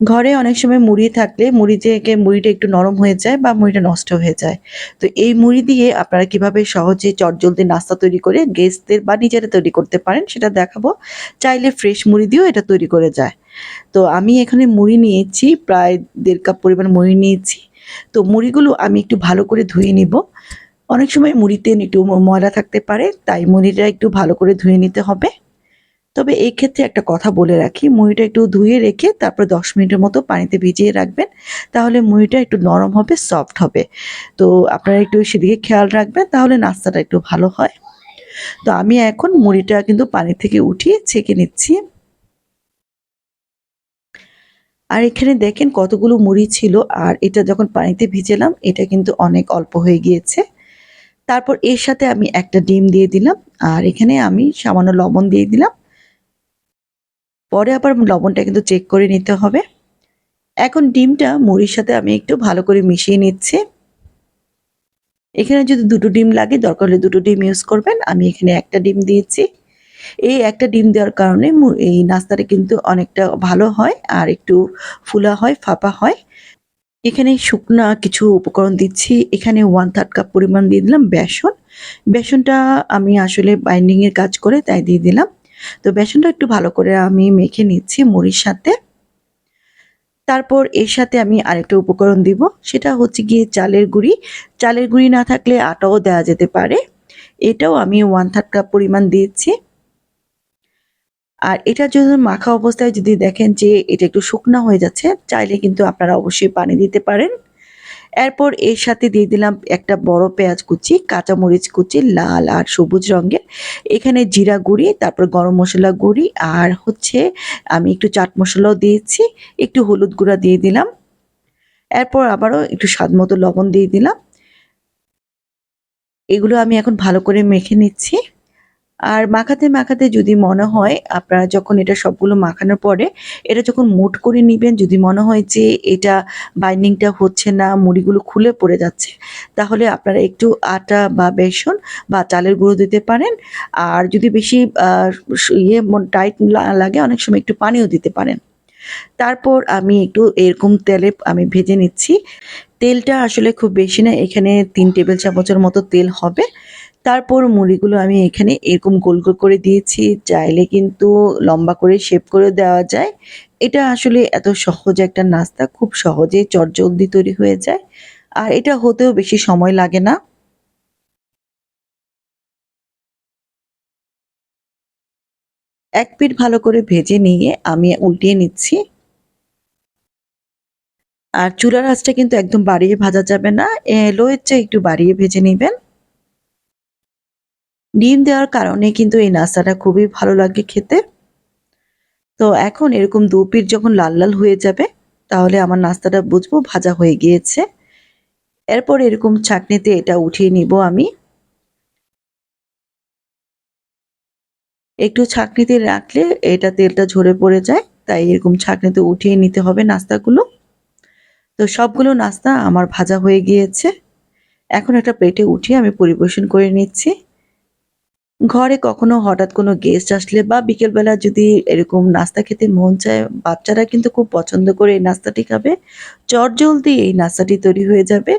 ঘরে অনেক সময় মুড়ি থাকলে মুড়ি থেকে মুড়িটা একটু নরম হয়ে যায় বা মুড়িটা নষ্ট হয়ে যায়। তো এই মুড়ি দিয়ে আপনারা কীভাবে সহজে চটজলদি নাস্তা তৈরি করে গেস্টদের বা নিজেরা তৈরি করতে পারেন সেটা দেখাবো। চাইলে ফ্রেশ মুড়ি দিয়েও এটা তৈরি করে যায়। তো আমি এখানে মুড়ি নিয়েছি, প্রায় দেড় কাপ পরিমাণ মুড়ি নিয়েছি। তো মুড়িগুলো আমি একটু ভালো করে ধুয়ে নিব। অনেক সময় মুড়িতে একটু ময়লা থাকতে পারে, তাই মুড়িটা একটু ভালো করে ধুয়ে নিতে হবে। তবে এই ক্ষেত্রে একটা কথা বলে রাখি, মুড়িটা একটু ধুয়ে রেখে তারপর ১০ মিনিটের মতো পানিতে ভিজিয়ে রাখবেন। তাহলে মুড়িটা একটু নরম হবে, সফট হবে। তো আপনারা একটু সেদিকে খেয়াল রাখবেন তাহলে নাস্তাটা একটু ভালো হয়। তো আমি এখন মুড়িটা কিন্তু পানি থেকে উঠিয়ে ছেঁকে নিচ্ছি। আর এখানে দেখেন কতগুলো মুড়ি ছিল আর এটা যখন পানিতে ভিজেলাম এটা কিন্তু অনেক অল্প হয়ে গিয়েছে। তারপর এর সাথে আমি একটা ডিম দিয়ে দিলাম আর এখানে আমি সামান্য লবণ দিয়ে দিলাম। পরে আবার লবণটা কিন্তু চেক করে নিতে হবে। এখন ডিমটা মুড়ির সাথে আমি একটু ভালো করে মিশিয়ে নিচ্ছি। এখানে যদি দুটো ডিম লাগে দরকার হলে দুটো ডিম ইউজ করবেন। আমি এখানে একটা ডিম দিয়েছি। এই একটা ডিম দেওয়ার কারণে এই নাস্তাটা কিন্তু অনেকটা ভালো হয় আর একটু ফুলা হয়, ফাঁপা হয়। এখানে শুকনা কিছু উপকরণ দিচ্ছি। এখানে 1/3 কাপ পরিমাণ দিয়ে দিলাম বেসন। বেসনটা আমি আসলে বাইন্ডিংয়ের কাজ করে তাই দিয়ে দিলাম। তো বেসনটা একটু ভালো করে আমি মেখে নিচ্ছি মুড়ির সাথে। তারপর এর সাথে আমি আরেকটা উপকরণ দিব। সেটা হচ্ছে গিয়ে চালের গুঁড়ি। চালের গুঁড়ি না থাকলে আটাও দেওয়া যেতে পারে। এটাও আমি 1/3 কাপ পরিমাণ দিয়েছি। আর এটা যদি মাখা অবস্থায় যদি দেখেন যে এটা একটু শুকনা হয়ে যাচ্ছে, চাইলে কিন্তু আপনারা অবশ্যই পানি দিতে পারেন। এরপর এর সাথে দিয়ে দিলাম একটা বড় পেঁয়াজ কুচি, কাঁচামরিচ কুচি লাল আর সবুজ রঙের। এখানে জিরা গুঁড়ি, তারপর গরম মশলা গুঁড়ি আর হচ্ছে আমি একটু চাট মসলাও দিয়েছি। একটু হলুদ গুঁড়া দিয়ে দিলাম। এরপর আবারও একটু স্বাদ মতো লবণ দিয়ে দিলাম। এগুলো আমি এখন ভালো করে মেখে নিচ্ছি। আর মাখাতে, মাখাতে যদি মনে হয় আপনারা যখন এটা সবগুলো মাখানোর পরে এটা যখন মুঠ করে নিবেন যদি মনে হয় যে এটা বাইন্ডিংটা হচ্ছে না, মুড়িগুলো খুলে পড়ে যাচ্ছে, তাহলে আপনারা একটু আটা বা বেসন বা চালের গুঁড়ো দিতে পারেন। আর যদি বেশি ইয়ে টাইট লাগে অনেক সময় একটু পানিও দিতে পারেন। তারপর আমি একটু এরকম তেলে আমি ভেজে নিচ্ছি। তেলটা আসলে খুব বেশি না, এখানে তিন টেবিল চামচের মতো তেল হবে। তারপর মুড়িগুলো আমি এখানে এরকম গোল, গোল করে দিয়েছি। চাইলে কিন্তু লম্বা করে শেপ করে দেওয়া যায়। এটা আসলে এত সহজ একটা নাস্তা, খুব সহজেই চটজলদি তৈরি হয়ে যায়। আর এটা হতেও বেশি সময় লাগে না। এক পিঠ ভালো করে ভেজে নিয়ে আমি উল্টিয়ে নিচ্ছি। আর চুলার আঁচটা কিন্তু একদম বাড়িয়ে ভাজা যাবে না। এ লো এর চেয়ে একটু বাড়িয়ে ভেজে নিবেন। ডিম দেওয়ার কারণে কিন্তু এই নাস্তাটা খুবই ভালো লাগে খেতে। তো এখন এরকম ২ পিঠ যখন লাল, লাল হয়ে যাবে তাহলে আমার নাস্তাটা বুঝব ভাজা হয়ে গিয়েছে। এরপর এরকম ছাঁকনিতে এটা উঠিয়ে নিব আমি। একটু ছাঁকনিতে রাখলে এটা তেলটা ঝরে পড়ে যায়। তাই এরকম ছাঁকনিতে উঠিয়ে নিতে হবে নাস্তাগুলো। তো সবগুলো নাস্তা আমার ভাজা হয়ে গিয়েছে। এখন একটা প্লেটে উঠিয়ে আমি পরিবেশন করে নিচ্ছি। ঘরে কখনো হঠাৎ কোনো গেস্ট আসলে বা বিকেলবেলা যদি এরকম নাস্তা খেতে মন চায়, বাচ্চারা কিন্তু খুব পছন্দ করে এই নাস্তাটি খাবে। চটজলদি এই নাস্তাটি তৈরি হয়ে যাবে।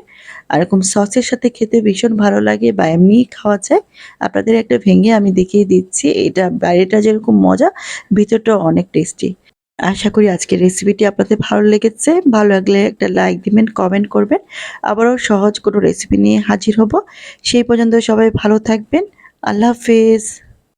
আর এরকম সসের সাথে খেতে ভীষণ ভালো লাগে বা এমনিই খাওয়া যায়। আপনাদের একটা ভেঙে আমি দেখিয়ে দিচ্ছি। এটা বাইরেটা যেরকম মজা, ভিতরটাও অনেক টেস্টি। আশা করি আজকের রেসিপিটি আপনাদের ভালো লেগেছে। ভালো লাগলে একটা লাইক দিবেন, কমেন্ট করবেন। আবারও সহজ কোনো রেসিপি নিয়ে হাজির হব। সেই পর্যন্ত সবাই ভালো থাকবেন। আল্লাহ হাফেজ।